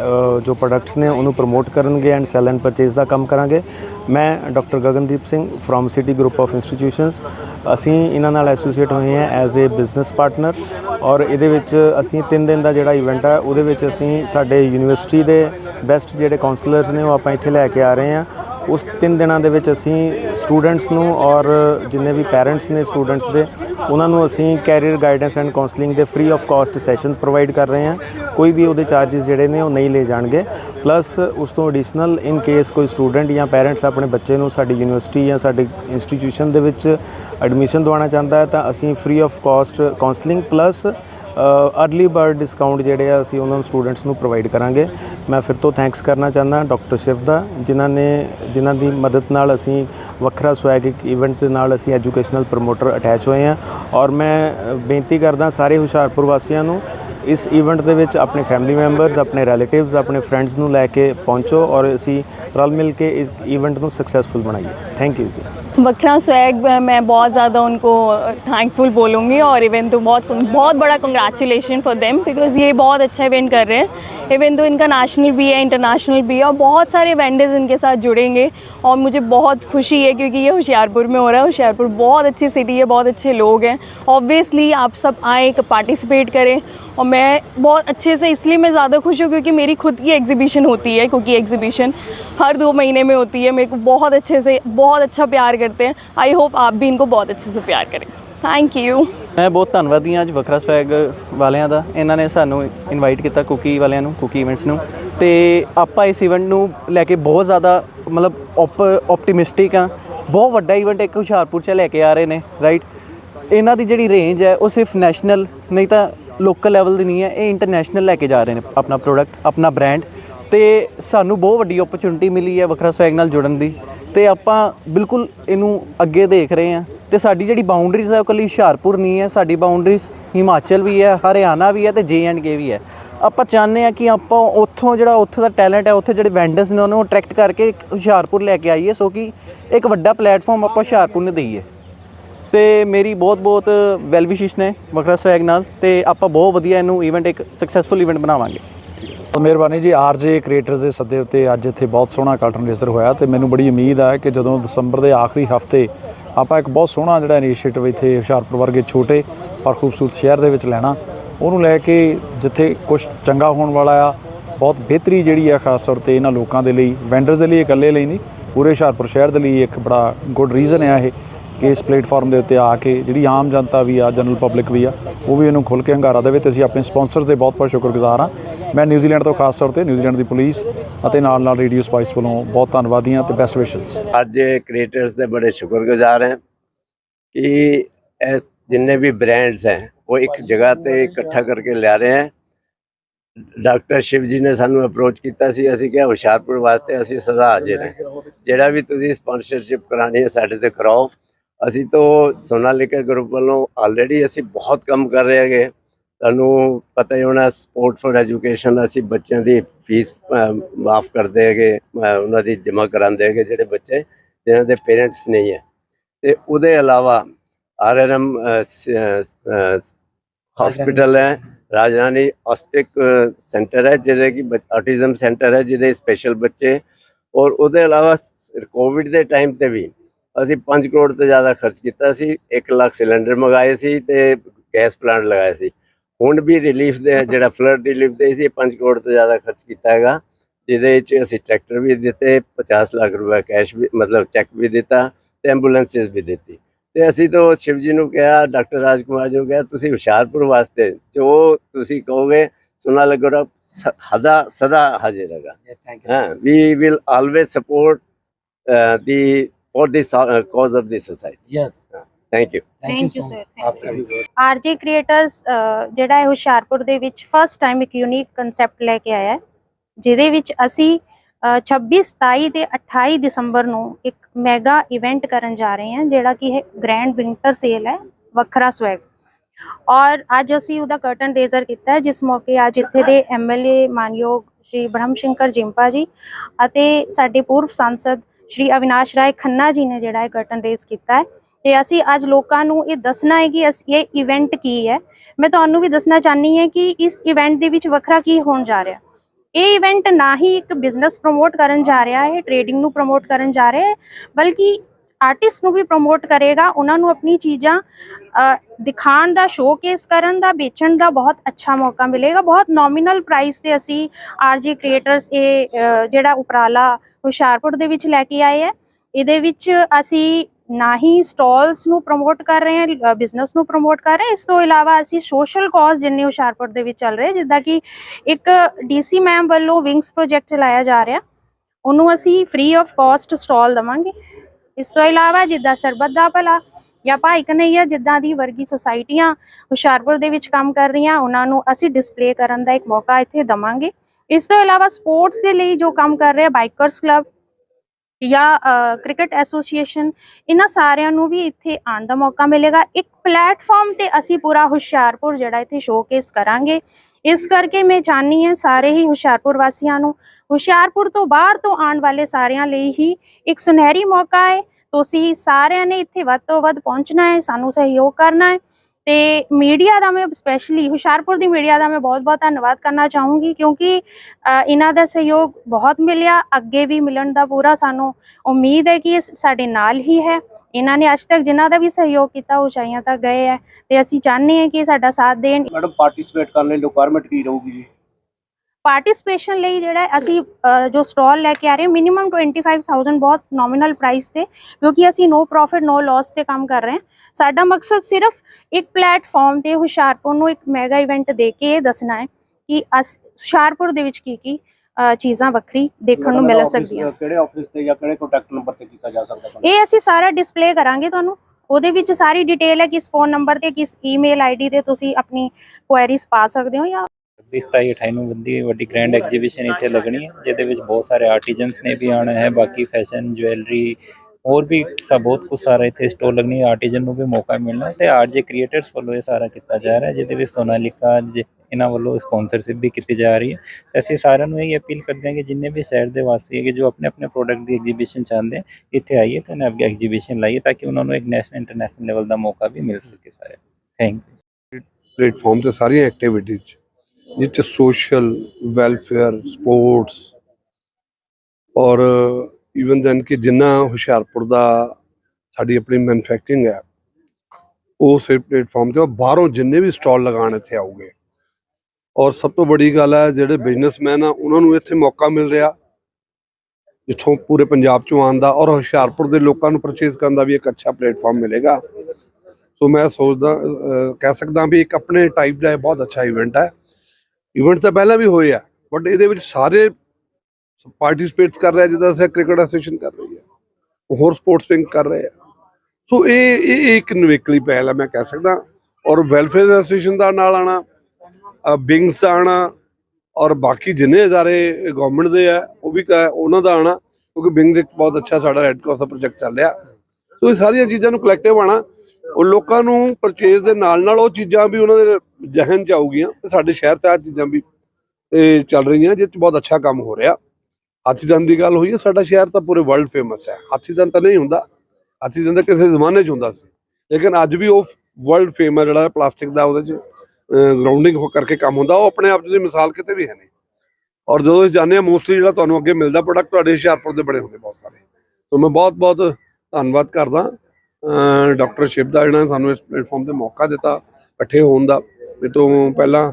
ਜੋ ਪ੍ਰੋਡਕਟਸ ਨੇ, ਉਹਨੂੰ ਪ੍ਰਮੋਟ ਕਰਨਗੇ ਐਂਡ ਸੈਲ ਐਂਡ ਪਰਚੇਸ ਦਾ ਕੰਮ ਕਰਾਂਗੇ। ਮੈਂ doctor Gagandeep Singh from City Group of Institutions ਅਸੀਂ ਇਹਨਾਂ ਨਾਲ ਐਸੋਸੀਏਟ ਹੋਏ ਹਾਂ ਐਜ਼ ਅ ਬਿਜ਼ਨਸ ਪਾਰਟਨਰ ਔਰ ਇਹਦੇ ਵਿੱਚ ਅਸੀਂ 3 ਦਿਨ ਦਾ ਜਿਹੜਾ ਇਵੈਂਟ ਹੈ ਉਹਦੇ ਵਿੱਚ ਅਸੀਂ ਸਾਡੇ ਯੂਨੀਵਰਸਿਟੀ ਦੇ ਬੈਸਟ ਜਿਹੜੇ ਕਾਉਂਸਲਰਸ ਨੇ ਉਹ ਆਪਾਂ ਇੱਥੇ ਲੈ ਕੇ ਆ ਰਹੇ ਹਾਂ। ਉਸ 3 ਦਿਨਾਂ ਦੇ ਵਿੱਚ ਅਸੀਂ ਸਟੂਡੈਂਟਸ ਨੂੰ ਔਰ ਜਿੰਨੇ ਵੀ ਪੈਰੈਂਟਸ ਨੇ ਸਟੂਡੈਂਟਸ ਦੇ, ਉਹਨਾਂ ਨੂੰ ਅਸੀਂ ਕੈਰੀਅਰ ਗਾਈਡੈਂਸ ਐਂਡ ਕਾਉਂਸਲਿੰਗ ਦੇ free of cost session provide ਕਰ ਰਹੇ ਹਾਂ। ਕੋਈ ਵੀ ਉਹਦੇ ਚਾਰजेस ਜਿਹੜੇ ਨੇ ਉਹ ਨਹੀਂ ਲੈ ਜਾਣਗੇ। ਪਲੱਸ ਉਸ ਤੋਂ ਐਡੀਸ਼ਨਲ ਇਨ ਕੇਸ ਕੋਈ ਸਟੂਡੈਂਟ ਜਾਂ ਪੈਰੈਂਟਸ ਆਪਣੇ ਬੱਚੇ ਨੂੰ ਸਾਡੀ ਯੂਨੀਵਰਸਿਟੀ ਜਾਂ ਸਾਡੇ ਇੰਸਟੀਟਿਊਸ਼ਨ ਦੇ ਵਿੱਚ ਐਡਮਿਸ਼ਨ ਦਿਵਾਉਣਾ ਚਾਹੁੰਦਾ ਹੈ, ਤਾਂ ਅਸੀਂ free of cost counselling plus early bird discount ਜਿਹੜੇ ਆ ਅਸੀਂ ਉਹਨਾਂ ਨੂੰ ਸਟੂਡੈਂਟਸ ਨੂੰ ਪ੍ਰੋਵਾਈਡ ਕਰਾਂਗੇ। ਮੈਂ ਫਿਰ ਤੋਂ ਥੈਂਕਸ ਕਰਨਾ ਚਾਹੁੰਦਾ ਡਾਕਟਰ ਸ਼ਿਵ ਦਾ, ਜਿਨ੍ਹਾਂ ਨੇ, ਜਿਨ੍ਹਾਂ ਦੀ ਮਦਦ ਨਾਲ ਅਸੀਂ ਵੱਖਰਾ ਸਵੈਗਿਕ ਇੱਕ ਇਵੈਂਟ ਦੇ ਨਾਲ ਅਸੀਂ ਐਜੂਕੇਸ਼ਨਲ ਪ੍ਰੋਮੋਟਰ ਅਟੈਚ ਹੋਏ ਹਾਂ। ਔਰ ਮੈਂ ਬੇਨਤੀ ਕਰਦਾ ਸਾਰੇ ਹੁਸ਼ਿਆਰਪੁਰ ਵਾਸੀਆਂ ਨੂੰ, ਇਸ ਇਵੈਂਟ ਦੇ ਵਿੱਚ ਆਪਣੇ ਫੈਮਿਲੀ ਮੈਂਬਰਸ ਆਪਣੇ ਰਿਲੇਟਿਵਸ ਆਪਣੇ ਫਰੈਂਡਸ ਨੂੰ ਲੈ ਕੇ ਪਹੁੰਚੋ ਔਰ ਅਸੀਂ ਰਲ ਮਿਲ ਕੇ ਇਸ ਇਵੈਂਟ ਨੂੰ ਸਕਸੈਸਫੁਲ ਬਣਾਈਏ। ਥੈਂਕ ਯੂ ਜੀ। वक्रा स्वैग, मैं बहुत ज़्यादा उनको थैंकफुल बोलूँगी और इवन तो बहुत बहुत बड़ा कंग्रेचुलेशन फॉर देम बिकॉज़ ये बहुत अच्छा इवेंट कर रहे हैं। इवन तो इनका नेशनल भी है इंटरनेशनल भी है और बहुत सारे वेंडर्स इनके साथ जुड़ेंगे और मुझे बहुत खुशी है क्योंकि ये होशियारपुर में हो रहा है। होशियारपुर बहुत अच्छी सिटी है, बहुत अच्छे लोग हैं। ऑब्वियसली आप सब आए पार्टिसिपेट करें और मैं बहुत अच्छे से इसलिए मैं ज़्यादा खुश हूँ क्योंकि मेरी खुद की एग्जीबिशन होती है क्योंकि एग्जीबिशन हर दो महीने में होती है मेरे को बहुत अच्छे से बहुत अच्छा प्यार करते हैं आई होप आप भी इनको बहुत अच्छे से प्यार करें थैंक यू ਮੈਂ ਬਹੁਤ ਧੰਨਵਾਦੀ ਹਾਂ ਅੱਜ ਵੱਖਰਾ ਸਵੈਗ ਵਾਲਿਆਂ ਦਾ ਇਹਨਾਂ ਨੇ ਸਾਨੂੰ ਇਨਵਾਈਟ ਕੀਤਾ ਕੁਕੀ ਵਾਲਿਆਂ ਨੂੰ ਕੁਕੀ ਇਵੈਂਟਸ ਨੂੰ ਤੇ ਆਪਾਂ ਇਸ ਇਵੈਂਟ ਨੂੰ ਲੈ ਕੇ ਬਹੁਤ ਜ਼ਿਆਦਾ ਮਤਲਬ ਆਪਟੀਮਿਸਟਿਕ ਆ ਬਹੁਤ ਵੱਡਾ ਇਵੈਂਟ ਇੱਕ ਹੁਸ਼ਿਆਰਪੁਰ ਚ ਲੈ ਕੇ ਆ ਰਹੇ ਨੇ ਰਾਈਟ ਇਹਨਾਂ ਦੀ ਜਿਹੜੀ ਰੇਂਜ ਹੈ ਉਹ ਸਿਰਫ ਨੈਸ਼ਨਲ ਨਹੀਂ ਤਾਂ ਲੋਕਲ ਲੈਵਲ ਦੀ ਨਹੀਂ ਹੈ, ਇਹ ਇੰਟਰਨੈਸ਼ਨਲ ਲੈ ਕੇ ਜਾ ਰਹੇ ਨੇ ਆਪਣਾ ਪ੍ਰੋਡਕਟ ਆਪਣਾ ਬ੍ਰਾਂਡ ਤੇ ਸਾਨੂੰ ਬਹੁਤ ਵੱਡੀ ਓਪਰਚੁਨਿਟੀ ਮਿਲੀ ਹੈ ਵੱਖਰਾ ਸਵੈਗ ਨਾਲ ਜੁੜਨ ਦੀ ਤੇ ਆਪਾਂ ਬਿਲਕੁਲ ਇਹਨੂੰ ਅੱਗੇ ਦੇਖ ਰਹੇ ਹਾਂ ਤੇ ਸਾਡੀ ਜਿਹੜੀ ਬਾਉਂਡਰੀਜ਼ ਹੈ ਉਹ ਕੱਲੀ ਹੁਸ਼ਿਆਰਪੁਰ ਨਹੀਂ ਹੈ, ਸਾਡੀ ਬਾਉਂਡਰੀਜ਼ ਹਿਮਾਚਲ ਵੀ ਹੈ, ਹਰਿਆਣਾ ਵੀ ਹੈ ਤੇ ਜੇ ਐਂਡ ਕੇ ਵੀ ਹੈ। ਆਪਾਂ ਚਾਹੁੰਦੇ ਆ ਕਿ ਆਪਾਂ ਉੱਥੋਂ ਜਿਹੜਾ ਉੱਥੇ ਦਾ ਟੈਲੈਂਟ ਹੈ, ਉੱਥੇ ਜਿਹੜੇ ਵੈਂਡਰਸ ਨੇ ਉਹਨਾਂ ਨੂੰ ਅਟਰੈਕਟ ਕਰਕੇ ਹੁਸ਼ਿਆਰਪੁਰ ਲੈ ਕੇ ਆਈਏ, ਸੋ ਕਿ ਇੱਕ ਵੱਡਾ ਪਲੇਟਫਾਰਮ ਆਪਾਂ ਹੁਸ਼ਿਆਰਪੁਰ ਨੂੰ ਦਈਏ। ਤੇ ਮੇਰੀ ਬਹੁਤ ਬਹੁਤ ਵੈਲ ਵਿਸ਼ਿਸ਼ ਨੇ ਵੱਖਰਾ ਸਵੈਗ ਨਾਲ ਤੇ ਆਪਾਂ ਬਹੁਤ ਵਧੀਆ ਇਹਨੂੰ ਇਵੈਂਟ ਇੱਕ ਸਕਸੈਸਫੁਲ ਇਵੈਂਟ ਬਣਾਵਾਂਗੇ। ਮਿਹਰਬਾਨੀ ਜੀ, ਆਰਜੇ ਕ੍ਰੀਏਟਰਸ ਦੇ ਸੱਦੇ ਉੱਤੇ ਅੱਜ ਇੱਥੇ ਬਹੁਤ ਸੋਹਣਾ ਕਾਰਟੂਨ ਰੇਸਰ ਹੋਇਆ ਤੇ ਮੈਨੂੰ ਬੜੀ ਉਮੀਦ ਹੈ ਕਿ ਜਦੋਂ ਦਸੰਬਰ ਦੇ ਆਖਰੀ ਹਫ਼ਤੇ ਆਪਾਂ ਇੱਕ ਬਹੁਤ ਸੋਹਣਾ ਜਿਹੜਾ ਇਨੀਸ਼ੀਏਟਿਵ ਇੱਥੇ ਹੁਸ਼ਿਆਰਪੁਰ ਵਰਗੇ ਛੋਟੇ ਪਰ ਖੂਬਸੂਰਤ ਸ਼ਹਿਰ ਦੇ ਵਿੱਚ ਲੈਣਾ, ਉਹਨੂੰ ਲੈ ਕੇ ਜਿੱਥੇ ਕੁਝ ਚੰਗਾ ਹੋਣ ਵਾਲਾ ਆ, ਬਹੁਤ ਬਿਹਤਰੀ ਜਿਹੜੀ ਆ ਖਾਸ ਤੌਰ ਤੇ ਇਹਨਾਂ ਲੋਕਾਂ ਦੇ ਲਈ ਵੈਂਡਰਸ ਦੇ ਲਈ ਇਕੱਲੇ ਲਈ ਨਹੀਂ, ਪੂਰੇ ਹੁਸ਼ਿਆਰਪੁਰ ਸ਼ਹਿਰ ਦੇ ਲਈ ਇੱਕ ਬੜਾ ਗੁੱਡ ਰੀਜ਼ਨ ਆ ਇਹ। ਕਿ ਇਸ ਪਲੇਟਫਾਰਮ ਦੇ ਉੱਤੇ ਆ ਕੇ ਜਿਹੜੀ ਆਮ ਜਨਤਾ ਵੀ ਆ ਜਨਰਲ ਪਬਲਿਕ ਵੀ ਆ, ਉਹ ਵੀ ਇਹਨੂੰ ਖੁੱਲ੍ਹ ਕੇ ਹੰਗਾਰਾ ਦੇਵੇ ਤੇ ਅਸੀਂ ਆਪਣੇ ਸਪਾਂਸਰਸ ਦੇ ਬਹੁਤ ਬਹੁਤ ਸ਼ੁਕਰਗੁਜ਼ਾਰ ਹਾਂ। ਮੈਂ ਨਿਊਜ਼ੀਲੈਂਡ ਤੋਂ ਖਾਸ ਤੌਰ ਤੇ ਨਿਊਜ਼ੀਲੈਂਡ ਦੀ ਪੁਲਿਸ ਅਤੇ ਨਾਲ ਨਾਲ ਰੇਡੀਓ ਸਪਾਈਸ ਵੱਲੋਂ ਬਹੁਤ ਧੰਨਵਾਦੀ ਹਾਂ ਤੇ ਬੈਸਟ ਵਿਸ਼ੇਸ ਅੱਜ ਕ੍ਰੀਏਟਰਸ ਦੇ ਬੜੇ ਸ਼ੁਕਰਗੁਜ਼ਾਰ ਹਾਂ ਕਿ ਇਸ ਜਿੰਨੇ ਵੀ ਬ੍ਰਾਂਡਸ ਹੈ, ਉਹ ਇੱਕ ਜਗ੍ਹਾ ਤੇ ਇਕੱਠਾ ਕਰਕੇ ਲਿਆ ਰਹੇ ਹੈ। ਡਾਕਟਰ ਸ਼ਿਵ ਜੀ ਨੇ ਸਾਨੂੰ ਅਪਰੋਚ ਕੀਤਾ ਸੀ, ਅਸੀਂ ਕਿਹਾ ਹੁਸ਼ਿਆਰਪੁਰ ਵਾਸਤੇ ਅਸੀਂ ਸਦਾ ਹਾਜ਼ਰ ਹਾਂ। ਜਿਹੜਾ ਵੀ ਤੁਸੀਂ ਸਪਾਂਸਰਸ਼ਿਪ ਕਰਾਣੀ ਹੈ, ਸਾਡੇ ਤੇ ਕਰਾਓ। ਅਸੀਂ ਤਾਂ ਸੋਨਾਲੀਕਾ ਗਰੁੱਪ ਵੱਲੋਂ ਆਲਰੇਡੀ ਅਸੀਂ ਬਹੁਤ ਕੰਮ ਕਰ ਰਹੇ ਹੈਗੇ। ਤੁਹਾਨੂੰ ਪਤਾ ਹੀ ਹੋਣਾ ਸਪੋਰਟ ਫॉर ਐਜੂਕੇਸ਼ਨ ਅਸੀਂ ਬੱਚਿਆਂ ਦੀ ਫੀਸ ਮਾਫ ਕਰਦੇ ਹੈਗੇ ਉਹਨਾਂ ਦੀ ਜਮ੍ਹਾਂ ਕਰਾਉਂਦੇ ਹੈਗੇ ਜਿਹੜੇ ਬੱਚੇ, ਜਿਨ੍ਹਾਂ ਦੇ ਪੇਰੈਂਟਸ ਨਹੀਂ ਹੈ। ਤੇ ਉਹਦੇ ਇਲਾਵਾ ਆਰਐਨਐਮ ਹਸਪੀਟਲ ਹੈ ਰਾਜਰਾਨੀ ਆਸਟਿਕ ਸੈਂਟਰ ਹੈ, ਜਿਹਦੇ ਕਿ ਆਟਿਜ਼ਮ ਸੈਂਟਰ ਹੈ, ਜਿਹਦੇ ਸਪੈਸ਼ਲ ਬੱਚੇ। ਔਰ ਉਹਦੇ ਇਲਾਵਾ ਕੋਵਿਡ ਦੇ ਟਾਈਮ ਤੇ ਵੀ ਅਸੀਂ 5 ਕਰੋੜ ਤੋਂ ਜ਼ਿਆਦਾ ਖਰਚ ਕੀਤਾ ਸੀ 1 ਲੱਖ ਸਿਲੰਡਰ ਮੰਗਾਏ ਸੀ ਤੇ ਗੈਸ ਪਲਾਂਟ ਲਗਾਏ ਸੀ। ਹੁਣ ਵੀ ਰਿਲੀਫ ਦੇ ਜਿਹੜਾ ਫਲੱਡ ਰਿਲੀਫ ਦੇ ਸੀ 5 ਕਰੋੜ ਤੋਂ ਜ਼ਿਆਦਾ ਖਰਚ ਕੀਤਾ ਹੈਗਾ। ਜਿਹਦੇ ਵਿੱਚ ਅਸੀਂ ਟਰੈਕਟਰ ਵੀ ਦਿੱਤੇ 50 ਲੱਖ ਰੁਪਏ ਕੈਸ਼ ਵੀ ਮਤਲਬ ਚੈੱਕ ਵੀ ਦਿੱਤਾ ਤੇ ਐਂਬੂਲੈਂਸਿਸ ਵੀ ਦਿੱਤੀ। ਤੇ ਅਸੀਂ ਤਾਂ ਸ਼ਿਵ ਜੀ ਨੂੰ ਕਿਹਾ ਡਾਕਟਰ ਰਾਜਕੁਮਾਰ ਜੀ ਨੂੰ ਕਿਹਾ ਤੁਸੀਂ ਹੁਸ਼ਿਆਰਪੁਰ ਵਾਸਤੇ ਜੋ ਤੁਸੀਂ ਕਹੋਗੇ ਸੁਣਾ ਲੱਗੋ ਸਦਾ ਸਦਾ ਹਾਜ਼ਰ ਹੈਗਾ। ਹਾਂ we will always support the for this uh, cause of the society. Yes. Thank you. Thank you sir thank you RG Creators ਜਿਹੜਾ ਹੈ ਹੁਸ਼ਿਆਰਪੁਰ ਦੇ ਵਿੱਚ ਫਸਟ ਟਾਈਮ ਇੱਕ ਯੂਨੀਕ ਕਨਸੈਪਟ ਲੈ ਕੇ ਆਇਆ ਹੈ ਜਿਹਦੇ ਵਿੱਚ ਅਸੀਂ ਅ, 26 27 ਤੇ 28 ਦਸੰਬਰ ਨੂੰ ਇੱਕ ਮੈਗਾ ਇਵੈਂਟ ਕਰਨ ਜਾ ਰਹੇ ਹਾਂ ਜਿਹੜਾ ਕਿ ਹੈ ਗ੍ਰੈਂਡ ਵਿੰਟਰ ਸੇਲ ਹੈ ਵੱਖਰਾ ਸਵੈਗ ਔਰ ਅੱਜ ਅਸੀਂ ਉਹਦਾ ਕਰਟਨ ਰੇਜ਼ਰ ਕੀਤਾ ਹੈ ਜਿਸ ਮੌਕੇ ਅੱਜ ਇੱਥੇ ਦੇ ਐਮਐਲਏ ਮਾਨਯੋਗ ਸ਼੍ਰੀ ਬ੍ਰਹਮ ਸ਼ੰਕਰ ਜਿੰਪਾ ਜੀ ਅਤੇ ਸਾਡੇ ਪੂਰਵ ਸੰਸਦ ਸ਼੍ਰੀ ਅਵਿਨਾਸ਼ ਰਾਏ ਖੰਨਾ ਜੀ ਨੇ ਜਿਹੜਾ ਹੈ ਕਰਟਨ ਰੇਜ਼ ਕੀਤਾ ਹੈ। ਤੇ ਅਸੀਂ ਅੱਜ ਲੋਕਾਂ ਨੂੰ ਇਹ ਦੱਸਣਾ ਹੈ ਕਿ ਅਸੀਂ ਇਹ ਇਵੈਂਟ ਕੀ ਹੈ। ਮੈਂ ਤੁਹਾਨੂੰ ਵੀ ਦੱਸਣਾ ਚਾਹਨੀ ਹਾਂ ਕਿ ਇਸ ਇਵੈਂਟ ਦੇ ਵਿੱਚ ਵੱਖਰਾ ਕੀ ਹੋਣ ਜਾ ਰਿਹਾ। ਇਹ ਇਵੈਂਟ ਨਾ ਹੀ ਇੱਕ ਬਿਜ਼ਨਸ ਪ੍ਰਮੋਟ ਕਰਨ ਜਾ ਰਿਹਾ ਹੈ ਟ੍ਰੇਡਿੰਗ ਨੂੰ ਪ੍ਰਮੋਟ ਕਰਨ ਜਾ ਰਿਹਾ ਹੈ, ਬਲਕਿ ਆਰਟਿਸਟ ਨੂੰ ਵੀ ਪ੍ਰਮੋਟ ਕਰੇਗਾ ਉਹਨਾਂ ਨੂੰ ਆਪਣੀ ਚੀਜ਼ਾਂ ਅ, ਦਿਖਾਉਣ ਦਾ ਸ਼ੋਕੇਸ ਕਰਨ ਦਾ ਵੇਚਣ ਦਾ ਬਹੁਤ ਅੱਛਾ ਮੌਕਾ ਮਿਲੇਗਾ। ਬਹੁਤ ਨੋਮੀਨਲ ਪ੍ਰਾਈਸ ਤੇ ਅਸੀਂ ਆਰਜੀ ਕ੍ਰੀਏਟਰਸ ਇਹ ਜਿਹੜਾ ਉਪਰਾਲਾ ਹੁਸ਼ਿਆਰਪੁਰ ਦੇ ਵਿੱਚ ਲੈ ਕੇ ਆਏ ਹੈ। ਇਹਦੇ ਵਿੱਚ ਅਸੀਂ ਨਾ ਹੀ ਸਟਾਲਸ ਨੂੰ ਪ੍ਰਮੋਟ ਕਰ ਰਹੇ ਹਾਂ ਬਿਜ਼ਨਸ ਨੂੰ ਪ੍ਰਮੋਟ ਕਰ ਰਹੇ ਇਸ ਤੋਂ ਇਲਾਵਾ ਅਸੀਂ ਸੋਸ਼ਲ ਕਾਜ਼ ਜਿੰਨੇ ਹੁਸ਼ਿਆਰਪੁਰ ਦੇ ਵਿੱਚ ਚੱਲ ਰਹੇ ਜਿੱਦਾਂ ਕਿ ਇੱਕ ਡੀਸੀ ਮੈਮ ਵੱਲੋਂ ਵਿੰਗਸ ਪ੍ਰੋਜੈਕਟ ਚਲਾਇਆ ਜਾ ਰਿਹਾ। ਉਹਨੂੰ ਅਸੀਂ ਫ੍ਰੀ ਆਫ ਕਾਸਟ ਸਟਾਲ ਦਵਾਂਗੇ। ਇਸ ਤੋਂ ਇਲਾਵਾ ਜਿੱਦਾਂ ਸਰਬੱਤ ਦਾ ਭਲਾ ਜਾਂ ਭਾਈ ਕਨਈਆ ਜਿੱਦਾਂ ਦੀ ਵਰਗੀ ਸੁਸਾਇਟੀਆਂ ਹੁਸ਼ਿਆਰਪੁਰ ਦੇ ਵਿੱਚ ਕੰਮ ਕਰ ਰਹੀਆਂ, ਉਹਨਾਂ ਨੂੰ ਅਸੀਂ ਡਿਸਪਲੇ ਕਰਨ ਦਾ ਇੱਕ ਮੌਕਾ ਇੱਥੇ ਦਵਾਂਗੇ। ਇਸ ਤੋਂ ਇਲਾਵਾ ਸਪੋਰਟਸ ਦੇ ਲਈ ਜੋ ਕੰਮ ਕਰ ਰਿਹਾ ਬਾਈਕਰਸ ਕਲੱਬ ਜਾਂ ਕ੍ਰਿਕਟ ਐਸੋਸੀਏਸ਼ਨ ਇਹਨਾਂ ਸਾਰਿਆਂ ਨੂੰ ਵੀ ਇੱਥੇ ਆਉਣ ਦਾ ਮੌਕਾ ਮਿਲੇਗਾ। ਇੱਕ ਪਲੇਟਫਾਰਮ ਤੇ ਅਸੀਂ ਪੂਰਾ ਹੁਸ਼ਿਆਰਪੁਰ ਜਿਹੜਾ ਇੱਥੇ ਸ਼ੋਕੇਸ ਕਰਾਂਗੇ। ਇਸ ਕਰਕੇ ਮੈਂ ਚਾਹਨੀ ਹਾਂ ਸਾਰੇ ਹੀ ਹੁਸ਼ਿਆਰਪੁਰ ਵਾਸੀਆਂ ਨੂੰ, ਹੁਸ਼ਿਆਰਪੁਰ ਤੋਂ ਬਾਹਰ ਤੋਂ ਆਉਣ ਵਾਲੇ ਸਾਰਿਆਂ ਲਈ ਹੀ ਇੱਕ ਸੁਨਹਿਰੀ ਮੌਕਾ ਹੈ। ਤੁਸੀਂ ਸਾਰਿਆਂ ਨੇ ਇੱਥੇ ਵੱਧ ਤੋਂ ਵੱਧ ਪਹੁੰਚਣਾ ਹੈ, ਸਾਨੂੰ ਸਹਿਯੋਗ ਕਰਨਾ ਹੈ। ਤੇ ਮੀਡੀਆ ਦਾ ਮੈਂ ਸਪੈਸ਼ਲੀ ਹੁਸ਼ਿਆਰਪੁਰ ਦੀ ਮੀਡੀਆ ਦਾ ਮੈਂ ਬਹੁਤ-ਬਹੁਤ ਧੰਨਵਾਦ ਕਰਨਾ ਚਾਹੂੰਗੀ ਕਿਉਂਕਿ ਇਹਨਾਂ ਦਾ ਸਹਿਯੋਗ ਬਹੁਤ ਮਿਲਿਆ। ਅੱਗੇ ਵੀ ਮਿਲਣ ਦਾ ਪੂਰਾ ਸਾਨੂੰ ਉਮੀਦ ਹੈ ਕਿ ਇਹ ਸਾਡੇ ਨਾਲ ਹੀ ਹੈ। ਇਹਨਾਂ ਨੇ ਅੱਜ ਤੱਕ ਜਿਨ੍ਹਾਂ ਦਾ ਵੀ ਸਹਿਯੋਗ ਕੀਤਾ ਉਚਾਈਆਂ ਤੱਕ ਗਏ ਹੈ ਤੇ ਅਸੀਂ ਚਾਹੁੰਦੇ ਹਾਂ ਕਿ ਸਾਡਾ ਸਾਥ ਦੇਣ। ਮੈਡਮ ਪਾਰਟਿਸਿਪੇਟ ਕਰਨ ਲਈ ਰਿਕੁਆਇਰਮੈਂਟ ਕੀ ਰਹੂਗੀ ਜੀ? ਪਾਰਟਿਸਿਪੇਸ਼ਨ ਲਈ ਜਿਹੜਾ ਅਸੀਂ ਜੋ ਸਟਾਲ ਲੈ ਕੇ ਆ ਰਹੇ ਮਿਨੀਮਮ 25000 ਬਹੁਤ ਨੋਮੀਨਲ ਪ੍ਰਾਈਸ ਤੇ ਕਿਉਂਕਿ ਅਸੀਂ ਨੋ ਪ੍ਰੋਫਿਟ ਨੋ ਲਾਸ ਤੇ ਕੰਮ ਕਰ ਰਹੇ ਹਾਂ। ਸਾਡਾ ਮਕਸਦ ਸਿਰਫ ਇੱਕ ਪਲੇਟਫਾਰਮ ਤੇ ਹੁਸ਼ਿਆਰਪੁਰ ਨੂੰ ਇੱਕ ਮੈਗਾ ਇਵੈਂਟ ਦੇ ਕੇ ਦੱਸਣਾ ਹੈ ਕਿ ਅਸ ਹੁਸ਼ਿਆਰਪੁਰ ਦੇ ਵਿੱਚ ਕੀ ਕੀ ਚੀਜ਼ਾਂ ਵੱਖਰੀ ਦੇਖਣ ਨੂੰ ਮਿਲ ਸਕਦੀਆਂ। ਕਿਹੜੇ ਆਫਿਸ ਤੇ ਜਾਂ ਕਿਹੜੇ ਕੰਟੈਕਟ ਨੰਬਰ ਤੇ ਕੀਤਾ ਜਾ ਸਕਦਾ ਇਹ ਅਸੀਂ ਸਾਰਾ ਡਿਸਪਲੇ ਕਰਾਂਗੇ ਤੁਹਾਨੂੰ। ਉਹਦੇ ਵਿੱਚ ਸਾਰੀ ਡਿਟੇਲ ਹੈ ਕਿਸ ਫੋਨ ਨੰਬਰ ਤੇ ਕਿਸ ਈਮੇਲ ਆਈਡੀ ਤੇ ਤੁਸੀਂ ਆਪਣੀ ਕੁਐਰੀਜ਼ ਪਾ ਸਕਦੇ ਹੋ ਜਾਂ 26 27 28 ਨੂੰ ਬੰਦੀ ਵੱਡੀ ਗ੍ਰੈਂਡ ਐਗਜੀਬਿਸ਼ਨ ਇੱਥੇ ਲੱਗਣੀ ਹੈ ਜਿਹਦੇ ਵਿੱਚ ਬਹੁਤ ਸਾਰੇ ਆਰਟੀਜ਼ਨਸ ਨੇ ਵੀ ਆਉਣਾ ਹੈ ਬਾਕੀ ਫੈਸ਼ਨ ਜੁਐਲਰੀ ਹੋਰ ਵੀ ਸਭ ਬਹੁਤ ਕੁਝ ਸਾਰਾ ਇੱਥੇ ਸਟੋਰ ਲੱਗਣੀ ਹੈ। ਆਰਟੀਜ਼ਨ ਨੂੰ ਵੀ ਮੌਕਾ ਮਿਲਣਾ ਤੇ ਆਰਜੇ ਕ੍ਰੀਏਟਰਸ ਵੱਲੋਂ ਇਹ ਸਾਰਾ ਕੀਤਾ ਜਾ ਰਿਹਾ ਹੈ ਜਿਹਦੇ ਵਿੱਚ ਸੋਨਾਲੀਕਾ ਜ- ਇਹਨਾਂ ਵੱਲੋਂ ਸਪਾਂਸਰਸ਼ਿਪ ਵੀ ਕੀਤੀ ਜਾ ਰਹੀ ਹੈ। ਤੇ ਅਸੀਂ ਸਾਰਿਆਂ ਨੂੰ ਇਹ ਅਪੀਲ ਕਰਦੇ ਹਾਂ ਕਿ ਜਿੰਨੇ ਵੀ ਸ਼ਹਿਰ ਦੇ ਵਾਸੀ ਹੈਗੇ, ਜੋ ਆਪਣੇ ਆਪਣੇ ਪ੍ਰੋਡਕਟ ਦੀ ਐਗਜੀਬਿਸ਼ਨ ਚਾਹੁੰਦੇ ਹੈ ਇੱਥੇ ਆਈਏ ਤੇ ਨਾ ਐਗਜੀਬਿਸ਼ਨ ਲਾਈਏ ਤਾਂ ਕਿ ਉਹਨਾਂ ਨੂੰ ਇੱਕ ਨੈਸ਼ਨਲ ਇੰਟਰਨੈਸ਼ਨਲ ਲੈਵਲ ਦਾ ਮੌਕਾ ਵੀ ਮਿਲ ਸਕੇ ਸਾਰੇ ਥੈਂਕ ਯੂ ਪਲੇਟਫਾਰਮ ਤੇ ਸਾਰੀਆਂ ਐਕਟੀਵਿਟੀਜ਼ ਜਿਹ 'ਚ ਸੋਸ਼ਲ ਵੈਲਫੇਅਰ ਸਪੋਰਟਸ ਔਰ ਈਵਨ ਦੈਨ ਕਿ ਜਿੰਨਾ ਹੁਸ਼ਿਆਰਪੁਰ ਦਾ ਸਾਡੀ ਆਪਣੀ ਮੈਨੂਫੈਕਚਰਿੰਗ ਹੈ ਉਸ ਪਲੇਟਫਾਰਮ ਤੇ ਉਹ ਬਾਹਰੋਂ ਜਿੰਨੇ ਵੀ ਸਟਾਲ ਲਗਾਉਣ ਇੱਥੇ ਆਉਗੇ ਔਰ ਸਭ ਤੋਂ ਵੱਡੀ ਗੱਲ ਹੈ, ਜਿਹੜੇ ਬਿਜ਼ਨਸਮੈਨ ਆ, ਉਹਨਾਂ ਨੂੰ ਇੱਥੇ ਮੌਕਾ ਮਿਲ ਰਿਹਾ। ਜਿੱਥੋਂ ਪੂਰੇ ਪੰਜਾਬ ਚੋਂ ਆਉਣ ਦਾ ਔਰ ਹੁਸ਼ਿਆਰਪੁਰ ਦੇ ਲੋਕਾਂ ਨੂੰ ਪਰਚੇਸ ਕਰਨ ਦਾ ਵੀ ਇੱਕ ਅੱਛਾ ਪਲੇਟਫਾਰਮ ਮਿਲੇਗਾ। ਸੋ ਮੈਂ ਸੋਚਦਾ ਕਹਿ ਸਕਦਾ ਵੀ ਇੱਕ ਆਪਣੇ ਟਾਈਪ ਦਾ ਇਹ ਬਹੁਤ ਅੱਛਾ ਇਵੈਂਟ ਹੈ। ਇਵੈਂਟ ਤਾਂ ਪਹਿਲਾਂ ਵੀ ਹੋਏ ਆ ਬਟ ਇਹਦੇ ਵਿੱਚ ਸਾਰੇ ਪਾਰਟਿਸਿਪੇਟਸ ਕਰ ਰਿਹਾ, ਜਿੱਦਾਂ ਅਸੀਂ ਕ੍ਰਿਕਟ ਐਸੋਸੀਏਸ਼ਨ ਕਰ ਰਹੀ ਹੈ, ਹੋਰ ਸਪੋਰਟਸ ਵਿੰਗ ਕਰ ਰਹੇ ਆ। ਸੋ ਇਹ ਇਹ ਇੱਕ ਨਿਵੇਕਲੀ ਪਹਿਲ ਹੈ, ਮੈਂ ਕਹਿ ਸਕਦਾ। ਔਰ ਵੈਲਫੇਅਰ ਐਸੋਸੀਏਸ਼ਨ ਦਾ ਨਾਲ ਆਣਾ ਵਿੰਗਸ ਆਣਾ ਔਰ ਬਾਕੀ ਜਿੰਨੇ ਇਦਾਰੇ ਗਵਰਨਮੈਂਟ ਦੇ ਆ, ਉਹ ਵੀ ਉਹਨਾਂ ਦਾ ਆਣਾ, ਕਿਉਂਕਿ ਵਿੰਗਸ ਇੱਕ ਬਹੁਤ ਅੱਛਾ ਸਾਡਾ ਰੈੱਡ ਕ੍ਰਾਸ ਦਾ ਪ੍ਰੋਜੈਕਟ ਚੱਲ ਰਿਹਾ। ਸੋ ਇਹ ਸਾਰੀਆਂ ਚੀਜ਼ਾਂ ਨੂੰ ਕਲੈਕਟਿਵ ਆਣਾ, ਉਹ ਲੋਕਾਂ ਨੂੰ ਪਰਚੇਸ ਦੇ ਨਾਲ ਨਾਲ ਉਹ ਚੀਜ਼ਾਂ ਵੀ ਉਹਨਾਂ ਦੇ ਜਹਨ ਚ ਆਉਗੀਆਂ ਸਾਡੇ ਸ਼ਹਿਰ ਤੇ ਆ ਚੀਜ਼ਾਂ ਵੀ ਇਹ ਚੱਲ ਰਹੀਆਂ ਜਿਸ ਚ ਬਹੁਤ ਅੱਛਾ ਕੰਮ ਹੋ ਰਿਹਾ। ਹਾਥੀਦਨ ਦੀ ਗੱਲ ਹੋਈ ਹੈ, ਸਾਡਾ ਸ਼ਹਿਰ ਤਾਂ ਪੂਰੇ ਵਰਲਡ ਫੇਮਸ ਹੈ। ਹਾਥੀਦਨ ਤਾਂ ਨਹੀਂ ਹੁੰਦਾ, ਹਾਥੀਦਨ ਤਾਂ ਕਿਸੇ ਜ਼ਮਾਨੇ 'ਚ ਹੁੰਦਾ ਸੀ। ਲੇਕਿਨ ਅੱਜ ਵੀ ਉਹ ਵਰਲਡ ਫੇਮਸ ਜਿਹੜਾ ਪਲਾਸਟਿਕ ਦਾ ਉਹਦੇ 'ਚ ਗਰਾਊਂਡਿੰਗ ਹੋ ਕਰਕੇ ਕੰਮ ਹੁੰਦਾ ਉਹ ਆਪਣੇ ਆਪ 'ਚ ਦੀ ਮਿਸਾਲ ਕਿਤੇ ਵੀ ਹੈ ਨਹੀਂ। ਔਰ ਜਦੋਂ ਅਸੀਂ ਜਾਂਦੇ ਹਾਂ ਮੋਸਟਲੀ ਜਿਹੜਾ ਤੁਹਾਨੂੰ ਅੱਗੇ ਮਿਲਦਾ ਪ੍ਰੋਡਕਟ ਤੁਹਾਡੇ ਹੁਸ਼ਿਆਰਪੁਰ ਦੇ ਬਣੇ ਹੁੰਦੇ ਬਹੁਤ ਸਾਰੇ। ਸੋ ਮੈਂ ਬਹੁਤ ਬਹੁਤ ਧੰਨਵਾਦ ਕਰਦਾ। ਡਾਕਟਰ ਸ਼ਿਵ ਦਾ ਜਿਹੜਾ ਸਾਨੂੰ ਇਸ ਪਲੇਟਫਾਰਮ ਤੇ ਮੌਕਾ ਦਿੱਤਾ ਇਕੱਠੇ ਹੋਣ ਦਾ। ਇਹ ਤੋਂ ਪਹਿਲਾਂ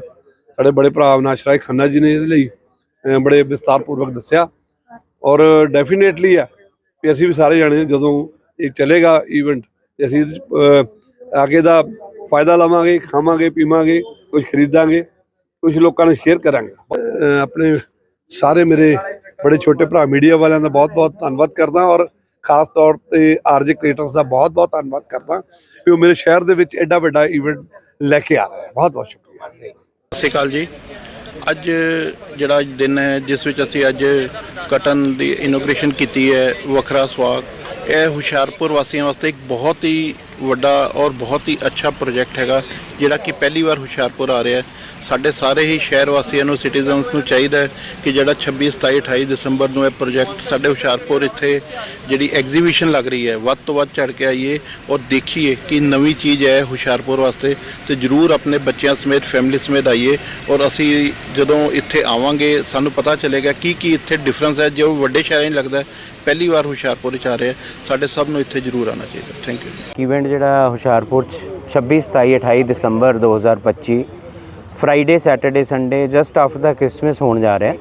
ਸਾਡੇ ਬੜੇ ਭਰਾ ਅਵਨਾਸ਼ ਰਾਏ ਖੰਨਾ ਜੀ ਨੇ ਇਹਦੇ ਲਈ ਅਹ, ਬੜੇ ਵਿਸਤਾਰਪੂਰਵਕ ਦੱਸਿਆ। ਔਰ ਡੈਫੀਨੇਟਲੀ ਆ ਕਿ ਅਸੀਂ ਵੀ ਸਾਰੇ ਜਾਣੇ ਜਦੋਂ ਇਹ ਚੱਲੇਗਾ ਇਵੈਂਟ ਤੇ ਅਸੀਂ ਇਹਦੇ 'ਚ, ਅਹ, ਅੱਗੇ ਦਾ ਫਾਇਦਾ ਲਵਾਂਗੇ, ਖਾਵਾਂਗੇ, ਪੀਵਾਂਗੇ ਕੁਝ ਖਰੀਦਾਂਗੇ ਕੁਝ ਲੋਕਾਂ ਨੂੰ ਸ਼ੇਅਰ ਕਰਾਂਗੇ। ਆਪਣੇ ਸਾਰੇ ਮੇਰੇ ਬੜੇ ਛੋਟੇ ਭਰਾ ਮੀਡੀਆ ਵਾਲਿਆਂ ਦਾ ਬਹੁਤ ਬਹੁਤ ਧੰਨਵਾਦ ਕਰਦਾ ਔਰ ਖਾਸ ਤੌਰ ਤੇ ਆਰਜੇ ਕ੍ਰੀਏਟਰਸ ਦਾ ਬਹੁਤ ਬਹੁਤ ਧੰਨਵਾਦ ਕਰਦਾ ਕਿ ਉਹ ਮੇਰੇ ਸ਼ਹਿਰ ਦੇ ਵਿੱਚ ਐਡਾ ਵੱਡਾ ਇਵੈਂਟ ਲੈ ਕੇ ਆ ਰਿਹਾ ਹੈ ਬਹੁਤ ਬਹੁਤ ਸ਼ੁਕਰੀਆ। ਸਤਿ ਸ਼੍ਰੀ ਅਕਾਲ ਜੀ। ਅੱਜ ਜਿਹੜਾ ਦਿਨ ਹੈ, ਜਿਸ ਵਿੱਚ ਅਸੀਂ ਅੱਜ ਕਟਨ ਦੀ ਇਨੋਗ੍ਰੇਸ਼ਨ ਕੀਤੀ ਹੈ, ਵੱਖਰਾ ਸਵਾਗ ਇਹ ਹੁਸ਼ਿਆਰਪੁਰ ਵਾਸੀਆਂ ਵਾਸਤੇ ਇੱਕ ਬਹੁਤ ਹੀ ਵੱਡਾ ਔਰ ਬਹੁਤ ਹੀ ਅੱਛਾ ਪ੍ਰੋਜੈਕਟ ਹੈਗਾ ਜਿਹੜਾ ਕਿ ਪਹਿਲੀ ਵਾਰ ਹੁਸ਼ਿਆਰਪੁਰ ਆ ਰਿਹਾ ਸਾਡੇ ਸਾਰੇ ਹੀ ਸ਼ਹਿਰ ਵਾਸੀਆਂ ਨੂੰ ਸਿਟੀਜ਼ਨਸ ਨੂੰ ਚਾਹੀਦਾ ਹੈ ਕਿ ਜਿਹੜਾ 26 27 28 ਦਸੰਬਰ ਨੂੰ ਇਹ ਪ੍ਰੋਜੈਕਟ ਸਾਡੇ ਹੁਸ਼ਿਆਰਪੁਰ ਇੱਥੇ ਜਿਹੜੀ ਐਗਜ਼ੀਬਿਸ਼ਨ ਲੱਗ ਰਹੀ ਹੈ, ਵੱਧ ਤੋਂ ਵੱਧ ਚੜ ਕੇ ਆਈਏ ਔਰ ਦੇਖੀਏ ਕਿ ਨਵੀਂ ਚੀਜ਼ ਹੈ ਹੁਸ਼ਿਆਰਪੁਰ ਵਾਸਤੇ ਤੇ ਜਰੂਰ ਆਪਣੇ ਬੱਚਿਆਂ ਸਮੇਤ ਫੈਮਿਲੀ ਸਮੇਤ ਆਈਏ ਔਰ ਅਸੀਂ ਜਦੋਂ ਇੱਥੇ ਆਵਾਂਗੇ, ਸਾਨੂੰ ਪਤਾ ਚੱਲੇਗਾ ਕੀ ਕੀ ਇੱਥੇ ਡਿਫਰੈਂਸ ਹੈ, ਜੋ ਵੱਡੇ ਸ਼ਹਿਰਾਂ 'ਚ ਲੱਗਦਾ ਪਹਿਲੀ ਵਾਰ ਹੁਸ਼ਿਆਰਪੁਰ 'ਚ ਆ ਰਿਹਾ ਸਾਡੇ ਸਭ ਨੂੰ ਇੱਥੇ ਜਰੂਰ ਆਉਣਾ ਚਾਹੀਦਾ ਥੈਂਕ ਯੂ ਇਵੈਂਟ ਜਿਹੜਾ ਹੁਸ਼ਿਆਰਪੁਰ ਚ 26 27 28 ਦਸੰਬਰ 2025 Friday Saturday Sunday just after the Christmas ਹੋਣ ਜਾ ਰਿਹਾ ਹੈ।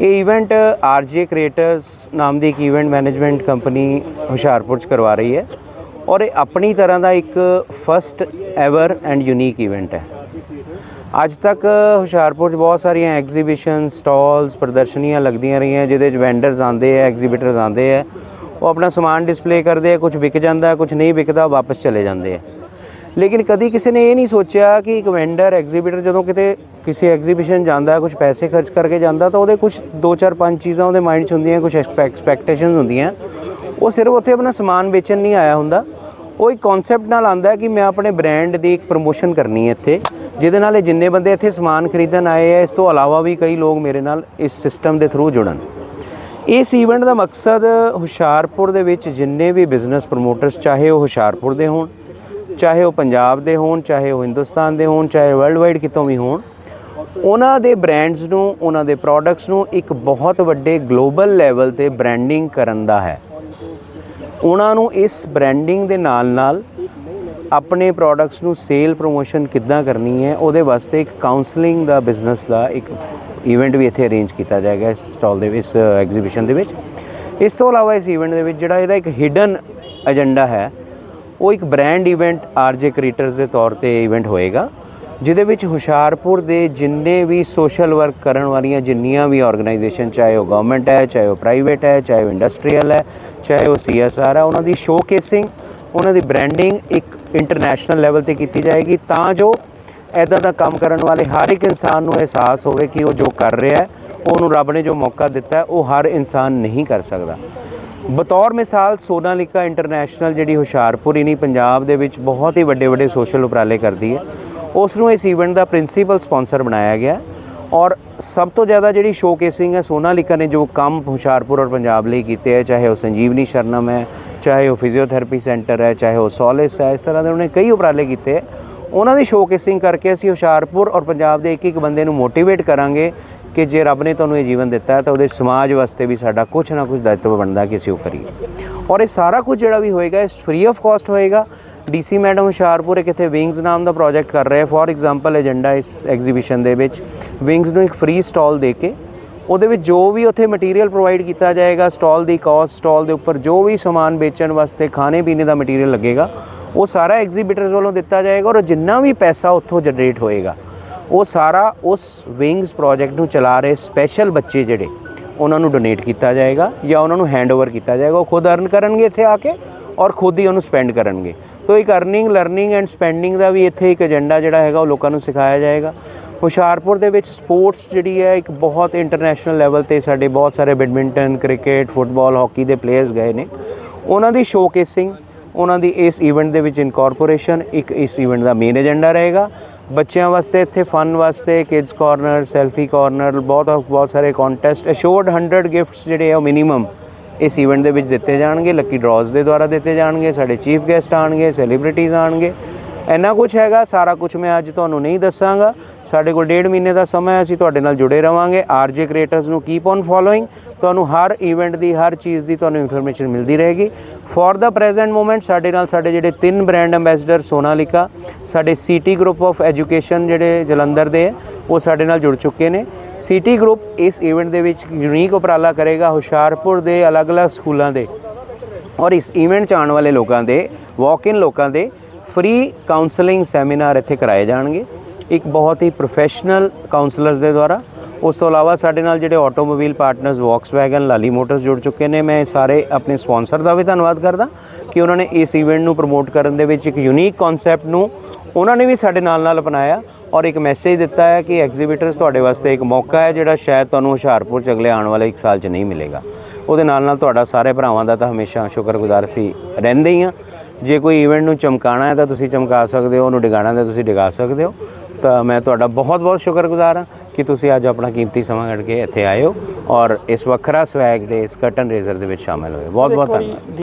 ਇਹ ਇਵੈਂਟ ਆਰਜੇ ਕ੍ਰੀਏਟਰਸ ਨਾਮ ਦੀ ਇੱਕ ਇਵੈਂਟ ਮੈਨੇਜਮੈਂਟ ਕੰਪਨੀ ਹੁਸ਼ਿਆਰਪੁਰ ਚ ਕਰਵਾ ਰਹੀ ਹੈ। ਔਰ ਇਹ ਆਪਣੀ ਤਰ੍ਹਾਂ ਦਾ ਇੱਕ first ever and unique event ਹੈ। ਅੱਜ ਤੱਕ ਹੁਸ਼ਿਆਰਪੁਰ 'ਚ ਬਹੁਤ ਸਾਰੀਆਂ ਐਗਜ਼ੀਬਿਸ਼ਨ ਸਟਾਲਸ ਪ੍ਰਦਰਸ਼ਨੀਆਂ ਲੱਗਦੀਆਂ ਰਹੀਆਂ, ਜਿਹਦੇ 'ਚ ਵੈਂਡਰਸ ਆਉਂਦੇ ਆ ਐਗਜ਼ੀਬਿਟਰਸ ਆਉਂਦੇ ਆ। ਉਹ ਆਪਣਾ ਸਮਾਨ ਡਿਸਪਲੇ ਕਰਦੇ ਆ ਕੁਝ ਵਿਕ ਜਾਂਦਾ ਕੁਝ ਨਹੀਂ ਵਿਕਦਾ ਵਾਪਸ ਚਲੇ ਜਾਂਦੇ ਆ। ਲੇਕਿਨ ਕਦੀ ਕਿਸੇ ਨੇ ਇਹ ਨਹੀਂ ਸੋਚਿਆ ਕਿ ਇੱਕ ਵੈਂਡਰ ਐਗਜ਼ੀਬਿਟਰ ਜਦੋਂ ਕਿਤੇ ਕਿਸੇ ਐਗਜ਼ੀਬਿਸ਼ਨ ਜਾਂਦਾ ਕੁਝ ਪੈਸੇ ਖਰਚ ਕਰਕੇ ਜਾਂਦਾ, ਤਾਂ ਉਹਦੇ ਕੁਝ 2 4 5 ਚੀਜ਼ਾਂ ਉਹਦੇ ਮਾਈਂਡ 'ਚ ਹੁੰਦੀਆਂ ਕੁਝ ਐਕਸਪੈਕਟੇਸ਼ਨਸ ਹੁੰਦੀਆਂ। ਉਹ ਸਿਰਫ ਉੱਥੇ ਆਪਣਾ ਸਮਾਨ ਵੇਚਣ ਨਹੀਂ ਆਇਆ ਹੁੰਦਾ। ਉਹ ਇੱਕ ਕਨਸੈਪਟ ਨਾਲ ਆਂਦਾ ਕਿ ਮੈਂ ਆਪਣੇ ਬ੍ਰਾਂਡ ਦੀ ਇੱਕ ਪ੍ਰੋਮੋਸ਼ਨ ਕਰਨੀ ਹੈ ਇੱਥੇ, ਜਿਹਦੇ ਨਾਲ ਇਹ ਜਿੰਨੇ ਬੰਦੇ ਇੱਥੇ ਸਮਾਨ ਖਰੀਦਣ ਆਏ ਆ ਇਸ ਤੋਂ ਇਲਾਵਾ ਵੀ ਕਈ ਲੋਕ ਮੇਰੇ ਨਾਲ ਇਸ ਸਿਸਟਮ ਦੇ ਥਰੂ ਜੁੜਨ। ਇਸ ਇਵੈਂਟ ਦਾ ਮਕਸਦ ਹੁਸ਼ਿਆਰਪੁਰ ਦੇ ਵਿੱਚ ਜਿੰਨੇ ਵੀ ਬਿਜ਼ਨਸ ਪ੍ਰਮੋਟਰਸ ਚਾਹੇ ਉਹ ਹੁਸ਼ਿਆਰਪੁਰ ਦੇ ਹੋਣ ਚਾਹੇ ਉਹ ਪੰਜਾਬ ਦੇ ਹੋਣ, ਚਾਹੇ ਉਹ ਹਿੰਦੁਸਤਾਨ ਦੇ ਹੋਣ, ਚਾਹੇ ਵਰਲਡ ਵਾਈਡ ਕਿਤੋਂ ਵੀ ਹੋਣ, ਉਹਨਾਂ ਦੇ ਬ੍ਰਾਂਡਸ ਨੂੰ, ਉਹਨਾਂ ਦੇ ਪ੍ਰੋਡਕਟਸ ਨੂੰ ਇੱਕ ਬਹੁਤ ਵੱਡੇ ਗਲੋਬਲ ਲੈਵਲ ਤੇ ਬ੍ਰਾਂਡਿੰਗ ਕਰਨ ਦਾ ਹੈ। ਉਹਨਾਂ ਨੂੰ ਇਸ ਬ੍ਰਾਂਡਿੰਗ ਦੇ ਨਾਲ ਨਾਲ ਆਪਣੇ ਪ੍ਰੋਡਕਟਸ ਨੂੰ ਸੇਲ ਪ੍ਰੋਮੋਸ਼ਨ ਕਿੱਦਾਂ ਕਰਨੀ ਹੈ, ਉਹਦੇ ਵਾਸਤੇ ਇੱਕ ਕਾਉਂਸਲਿੰਗ ਦਾ ਬਿਜ਼ਨਸ ਦਾ ਇੱਕ ਇਵੈਂਟ ਵੀ ਇੱਥੇ ਅਰੇਂਜ ਕੀਤਾ ਜਾਏਗਾ ਇਸ ਸਟਾਲ ਦੇ, ਇਸ ਐਗਜ਼ੀਬਿਸ਼ਨ ਦੇ ਵਿੱਚ। ਇਸ ਤੋਂ ਇਲਾਵਾ ਇਸ ਇਵੈਂਟ ਦੇ ਵਿੱਚ ਜਿਹੜਾ ਇਹਦਾ ਇੱਕ ਹਿਡਨ ਏਜੰਡਾ ਹੈ ਉਹ ਇੱਕ ਬ੍ਰਾਂਡ ਇਵੈਂਟ ਆਰਜੇ ਕ੍ਰੀਏਟਰਸ ਦੇ ਤੌਰ ਤੇ ਇਵੈਂਟ ਹੋਏਗਾ, ਜਿਹਦੇ ਵਿੱਚ ਹੁਸ਼ਿਆਰਪੁਰ ਦੇ ਜਿੰਨੇ ਵੀ ਸੋਸ਼ਲ ਵਰਕ ਕਰਨ ਵਾਲੀਆਂ ਜਿੰਨੀਆਂ ਵੀ ਆਰਗੇਨਾਈਜੇਸ਼ਨ ਚਾਹੇ ਉਹ ਗਵਰਨਮੈਂਟ ਹੈ, ਚਾਹੇ ਉਹ ਪ੍ਰਾਈਵੇਟ ਹੈ, ਚਾਹੇ ਉਹ ਇੰਡਸਟਰੀਅਲ ਹੈ, ਚਾਹੇ ਉਹ ਸੀਐਸਆਰ ਹੈ, ਉਹਨਾਂ ਦੀ ਸ਼ੋਕੇਸਿੰਗ ਉਹਨਾਂ ਦੀ ਬ੍ਰਾਂਡਿੰਗ ਇੱਕ ਇੰਟਰਨੈਸ਼ਨਲ ਲੈਵਲ ਤੇ ਕੀਤੀ ਜਾਏਗੀ ਤਾਂ ਜੋ ਐਦਾਂ ਦਾ ਕੰਮ ਕਰਨ ਵਾਲੇ ਹਰ ਇੱਕ ਇਨਸਾਨ ਨੂੰ ਅਹਿਸਾਸ ਹੋਵੇ ਕਿ ਉਹ ਜੋ ਕਰ ਰਿਹਾ ਹੈ, ਉਹਨੂੰ ਰੱਬ ਨੇ ਜੋ ਮੌਕਾ ਦਿੱਤਾ ਹੈ, ਉਹ ਹਰ ਇਨਸਾਨ ਨਹੀਂ ਕਰ ਸਕਦਾ। ਬਤੌਰ ਮਿਸਾਲ ਸੋਨਾਲਿਕਾ ਇੰਟਰਨੈਸ਼ਨਲ ਜਿਹੜੀ ਹੁਸ਼ਿਆਰਪੁਰ ਹੀ ਨਹੀਂ ਪੰਜਾਬ ਦੇ ਵਿੱਚ ਬਹੁਤ ਹੀ ਵੱਡੇ ਵੱਡੇ ਸੋਸ਼ਲ ਉਪਰਾਲੇ ਕਰਦੀ ਹੈ। ਉਸ ਨੂੰ ਇਸ ਇਵੈਂਟ ਦਾ ਪ੍ਰਿੰਸੀਪਲ ਸਪਾਂਸਰ ਬਣਾਇਆ ਗਿਆ ਔਰ ਸਭ ਤੋਂ ਜ਼ਿਆਦਾ ਜਿਹੜੀ ਸ਼ੋਕੇਸਿੰਗ ਹੈ, ਸੋਨਾਲਿਕਾ ਨੇ ਜੋ ਕੰਮ ਹੁਸ਼ਿਆਰਪੁਰ ਔਰ ਪੰਜਾਬ ਲਈ ਕੀਤੇ ਹੈ, ਚਾਹੇ ਉਹ ਸੰਜੀਵਨੀ ਸ਼ਰਨਮ ਹੈ, ਚਾਹੇ ਉਹ ਫਿਜ਼ੀਓਥੈਰੇਪੀ ਸੈਂਟਰ ਹੈ, ਚਾਹੇ ਉਹ ਸੋਲਿਸ ਹੈ, ਇਸ ਤਰ੍ਹਾਂ ਦੇ ਉਹਨੇ ਕਈ ਉਪਰਾਲੇ ਕੀਤੇ ਹੈ। ਉਹਨਾਂ ਦੀ ਸ਼ੋਕੇਸਿੰਗ ਕਰਕੇ ਅਸੀਂ ਹੁਸ਼ਿਆਰਪੁਰ ਔਰ ਪੰਜਾਬ ਦੇ ਇੱਕ ਇੱਕ ਬੰਦੇ ਨੂੰ ਮੋਟੀਵੇਟ ਕਰਾਂਗੇ ਕਿ ਜੇ ਰੱਬ ਨੇ ਤੁਹਾਨੂੰ ਇਹ ਜੀਵਨ ਦਿੱਤਾ ਹੈ ਤਾਂ ਉਹਦੇ ਸਮਾਜ ਵਾਸਤੇ ਵੀ ਸਾਡਾ ਕੁਝ ਨਾ ਕੁਝ ਦਾਇਤਵ ਬਣਦਾ ਕਿ ਅਸੀਂ ਉਹ ਕਰੀਏ। ਔਰ ਇਹ ਸਾਰਾ ਕੁਝ ਜਿਹੜਾ ਵੀ ਹੋਏਗਾ ਇਸ ਫ੍ਰੀ ਆਫ ਕਾਸਟ ਹੋਏਗਾ। ਡੀਸੀ ਮੈਡਮ ਹੁਸ਼ਿਆਰਪੁਰ ਇੱਕ ਇੱਥੇ ਵਿੰਗਸ ਨਾਮ ਦਾ ਪ੍ਰੋਜੈਕਟ ਕਰ ਰਹੇ ਫੋਰ ਐਗਜ਼ਾਮਪਲ ਏਜੰਡਾ ਇਸ ਐਗਜ਼ੀਬਿਸ਼ਨ ਦੇ ਵਿੱਚ ਵਿੰਗਸ ਨੂੰ ਇੱਕ ਫ੍ਰੀ ਸਟਾਲ ਦੇ ਕੇ ਉਹਦੇ ਵਿੱਚ ਜੋ ਵੀ ਉੱਥੇ ਮਟੀਰੀਅਲ ਪ੍ਰੋਵਾਈਡ ਕੀਤਾ ਜਾਏਗਾ ਸਟਾਲ ਦੀ ਕਾਸਟ ਸਟਾਲ ਦੇ ਉੱਪਰ ਜੋ ਵੀ ਸਮਾਨ ਵੇਚਣ ਵਾਸਤੇ ਖਾਣੇ ਪੀਣੇ ਦਾ ਮਟੀਰੀਅਲ ਲੱਗੇਗਾ, ਉਹ ਸਾਰਾ ਐਗਜ਼ੀਬਿਟਰਸ ਵੱਲੋਂ ਦਿੱਤਾ ਜਾਏਗਾ। ਔਰ ਜਿੰਨਾ ਵੀ ਪੈਸਾ ਉੱਥੋਂ ਜਨਰੇਟ ਹੋਏਗਾ ਉਹ ਸਾਰਾ ਉਸ ਵਿੰਗਸ ਪ੍ਰੋਜੈਕਟ ਨੂੰ ਚਲਾ ਰਹੇ ਸਪੈਸ਼ਲ ਬੱਚੇ ਜਿਹੜੇ, ਉਹਨਾਂ ਨੂੰ ਡੋਨੇਟ ਕੀਤਾ ਜਾਏਗਾ ਜਾਂ ਉਹਨਾਂ ਨੂੰ ਹੈਂਡਓਵਰ ਕੀਤਾ ਜਾਏਗਾ। ਉਹ ਖੁਦ ਅਰਨ ਕਰਨਗੇ ਇੱਥੇ ਆ ਕੇ ਔਰ ਖੁਦ ਹੀ ਉਹਨੂੰ ਸਪੈਂਡ ਕਰਨਗੇ। ਤੋਂ ਇੱਕ ਅਰਨਿੰਗ ਲਰਨਿੰਗ ਐਂਡ ਸਪੈਂਡਿੰਗ ਦਾ ਵੀ ਇੱਥੇ ਇੱਕ ਏਜੰਡਾ ਜਿਹੜਾ ਹੈਗਾ ਉਹ ਲੋਕਾਂ ਨੂੰ ਸਿਖਾਇਆ ਜਾਏਗਾ। ਹੁਸ਼ਿਆਰਪੁਰ ਦੇ ਵਿੱਚ ਸਪੋਰਟਸ ਜਿਹੜੀ ਹੈ ਇੱਕ ਬਹੁਤ ਇੰਟਰਨੈਸ਼ਨਲ ਲੈਵਲ ਤੇ ਸਾਡੇ ਬਹੁਤ ਸਾਰੇ ਬੈਡਮਿੰਟਨ ਕ੍ਰਿਕਟ ਫੁੱਟਬਾਲ ਹਾਕੀ ਦੇ ਪਲੇਅਰਸ ਗਏ ਨੇ। ਉਹਨਾਂ ਦੀ ਸ਼ੋਕੇਸਿੰਗ ਉਹਨਾਂ ਦੀ ਇਸ ਇਵੈਂਟ ਦੇ ਵਿੱਚ ਇਨਕੋਰਪੋਰੇਸ਼ਨ ਇੱਕ ਇਸ ਇਵੈਂਟ ਦਾ ਮੇਨ ਏਜੰਡਾ ਰਹੇਗਾ। ਬੱਚਿਆਂ ਵਾਸਤੇ ਇੱਥੇ ਫਨ ਵਾਸਤੇ ਕਿਡਸ ਕਾਰਨਰ ਸੈਲਫੀ ਕਾਰਨਰ ਬਹੁਤ ਬਹੁਤ ਸਾਰੇ ਕੰਟੈਸਟ ਅਸ਼ੋਰਡ 100 ਗਿਫਟਸ ਜਿਹੜੇ ਆ ਉਹ ਮਿਨੀਮਮ ਇਸ ਇਵੈਂਟ ਦੇ ਵਿੱਚ ਦਿੱਤੇ ਜਾਣਗੇ ਲੱਕੀ ਡਰਾਜ਼ ਦੇ ਦੁਆਰਾ ਦਿੱਤੇ ਜਾਣਗੇ, ਸਾਡੇ ਚੀਫ ਗੈਸਟ ਆਣਗੇ ਸੈਲੀਬ੍ਰਿਟੀਜ਼ ਆਣਗੇ। ਇੰਨਾ ਕੁਝ ਹੈਗਾ, ਸਾਰਾ ਕੁਝ ਮੈਂ ਅੱਜ ਤੁਹਾਨੂੰ ਨਹੀਂ ਦੱਸਾਂਗਾ। ਸਾਡੇ ਕੋਲ ਡੇਢ ਮਹੀਨੇ ਦਾ ਸਮਾਂ ਹੈ, ਅਸੀਂ ਤੁਹਾਡੇ ਨਾਲ ਜੁੜੇ ਰਵਾਂਗੇ। ਆਰਜੇ ਕ੍ਰੀਏਟਰਸ ਨੂੰ ਕੀਪ ਔਨ ਫੋਲੋਇੰਗ ਤੁਹਾਨੂੰ ਹਰ ਇਵੈਂਟ ਦੀ, ਹਰ ਚੀਜ਼ ਦੀ ਤੁਹਾਨੂੰ ਇਨਫੋਰਮੇਸ਼ਨ ਮਿਲਦੀ ਰਹੇਗੀ। ਫॉर ਦਾ ਪ੍ਰੈਜ਼ੈਂਟ ਮੂਮੈਂਟ ਸਾਡੇ ਨਾਲ ਸਾਡੇ ਜਿਹੜੇ ਤਿੰਨ ਬ੍ਰਾਂਡ ਐਂਬੈਸਡਰ ਸੋਨਾਲਿਕਾ, ਸਾਡੇ ਸਿਟੀ ਗਰੁੱਪ ਆਫ ਐਜੂਕੇਸ਼ਨ ਜਿਹੜੇ ਜਲੰਧਰ ਦੇ ਹੈ, ਉਹ ਸਾਡੇ ਨਾਲ ਜੁੜ ਚੁੱਕੇ ਨੇ। ਸਿਟੀ ਗਰੁੱਪ ਇਸ ਇਵੈਂਟ ਦੇ ਵਿੱਚ ਯੂਨੀਕ ਉਪਰਾਲਾ ਕਰੇਗਾ ਹੁਸ਼ਿਆਰਪੁਰ ਦੇ ਅਲੱਗ-ਅਲੱਗ ਸਕੂਲਾਂ ਦੇ। ਔਰ ਇਸ ਇਵੈਂਟ 'ਚ ਆਉਣ ਵਾਲੇ ਲੋਕਾਂ ਦੇ ਵਾਕ ਇਨ ਲੋਕਾਂ ਦੇ ਫ੍ਰੀ ਕਾਉਂਸਲਿੰਗ ਸੈਮੀਨਾਰ ਇੱਥੇ ਕਰਾਏ ਜਾਣਗੇ। ਇੱਕ ਬਹੁਤ ਹੀ ਪ੍ਰੋਫੈਸ਼ਨਲ ਕਾਉਂਸਲਰਸ ਦੇ ਦੁਆਰਾ। ਉਸ ਤੋਂ ਇਲਾਵਾ ਸਾਡੇ ਨਾਲ ਜਿਹੜੇ automobile partners Volkswagen Lali motors ਜੁੜ ਚੁੱਕੇ ਨੇ। ਮੈਂ ਸਾਰੇ ਆਪਣੇ ਸਪਾਂਸਰ ਦਾ ਵੀ ਧੰਨਵਾਦ ਕਰਦਾ ਕਿ ਉਹਨਾਂ ਨੇ ਇਸ ਇਵੈਂਟ ਨੂੰ ਪ੍ਰਮੋਟ ਕਰਨ ਦੇ ਵਿੱਚ ਇੱਕ ਯੂਨੀਕ ਕਨਸੈਪਟ ਨੂੰ ਉਹਨਾਂ ਨੇ ਵੀ ਸਾਡੇ ਨਾਲ ਨਾਲ ਅਪਣਾਇਆ ਔਰ ਇੱਕ ਮੈਸੇਜ ਦਿੱਤਾ ਹੈ ਕਿ ਐਗਜ਼ੀਬਿਟਰਸ ਤੁਹਾਡੇ ਵਾਸਤੇ ਇੱਕ ਮੌਕਾ ਹੈ ਜਿਹੜਾ ਸ਼ਾਇਦ ਤੁਹਾਨੂੰ ਹੁਸ਼ਿਆਰਪੁਰ ਚ ਅਗਲੇ ਆਉਣ ਵਾਲੇ ਇੱਕ ਸਾਲ ਚ ਨਹੀਂ ਮਿਲੇਗਾ। ਉਹਦੇ ਨਾਲ ਨਾਲ ਤੁਹਾਡਾ ਸਾਰੇ ਭਰਾਵਾਂ ਦਾ ਤਾਂ ਹਮੇਸ਼ਾ ਸ਼ੁਕਰਗੁਜ਼ਾਰ ਸੀ ਰਹਿੰਦੇ ਹੀ ਆ ਜੇ ਕੋਈ ਇਵੈਂਟ ਨੂੰ ਚਮਕਾਣਾ ਹੈ ਤਾਂ ਤੁਸੀਂ ਚਮਕਾ ਸਕਦੇ ਹੋ ਉਹਨੂੰ ਡਿਗਾਣਾ ਹੈ ਤੁਸੀਂ ਡਿਗਾ ਸਕਦੇ ਹੋ। ਤਾਂ ਮੈਂ ਤੁਹਾਡਾ ਬਹੁਤ ਬਹੁਤ ਸ਼ੁਕਰਗੁਜ਼ਾਰ ਹਾਂ ਕਿ ਤੁਸੀਂ ਅੱਜ ਆਪਣਾ ਕੀਮਤੀ ਸਮਾਂ ਕੱਢ ਕੇ ਇੱਥੇ ਆਏ ਹੋ ਔਰ ਇਸ ਵੱਖਰਾ ਸਵੈਗ ਦੇ ਇਸ ਕਰਟਨ ਰੇਜ਼ਰ ਦੇ ਵਿੱਚ ਸ਼ਾਮਿਲ ਹੋਏ। ਬਹੁਤ ਬਹੁਤ ਧੰਨਵਾਦ।